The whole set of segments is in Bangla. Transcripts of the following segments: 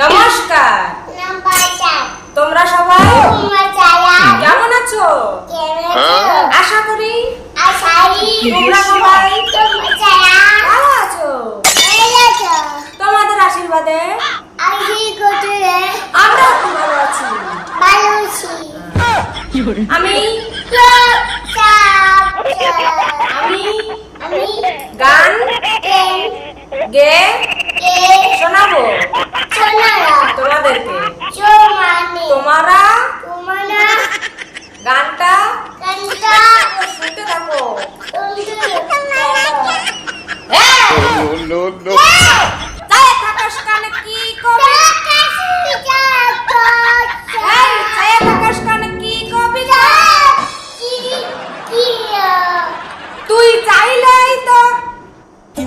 নমস্কার। তোমরা সবাই কেমন আছো? আশা করি তোমরা সবাই ভালো আছো। তোমাদের আশীর্বাদে আমরা ভালো আছি। আমি আমি গান গে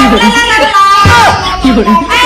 一会儿再来一会儿